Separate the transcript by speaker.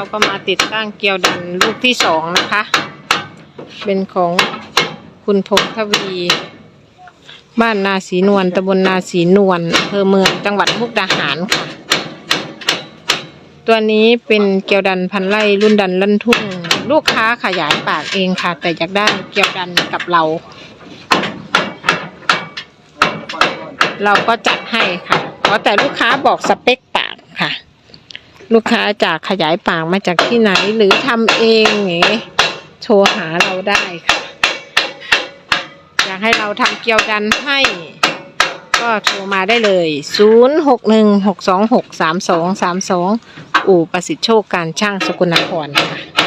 Speaker 1: ราก็มาติดตั้งเกลียวดันลูกที่สองนะคะ เป็นของคุณพงทวี บ้านนาสีนวลตำบลนาสีนวลอำเภอเมืองจังหวัดมุกดาหารค่ะ ตัวนี้เป็นเกลียวดันพันไร่รุ่นดันลั่นทุ่ง ลูกค้าขยายปากเองค่ะ แต่อยากได้เกลียวดันกับเรา เราก็จัดให้ค่ะเพราะแต่ลูกค้าบอกสเปคปากค่ะ ลูกค้าจากขยายปากมาจากที่ไหนหรือทำเองอย่างงี้โทรหาเราได้ค่ะ อยากให้เราทำเกี๊ยวดันให้ ก็โทรมาได้เลย 0 6 1 6 2 6 3 2 3 2 อู่ประสิทธิโชคการช่างสกุลนครค่ะ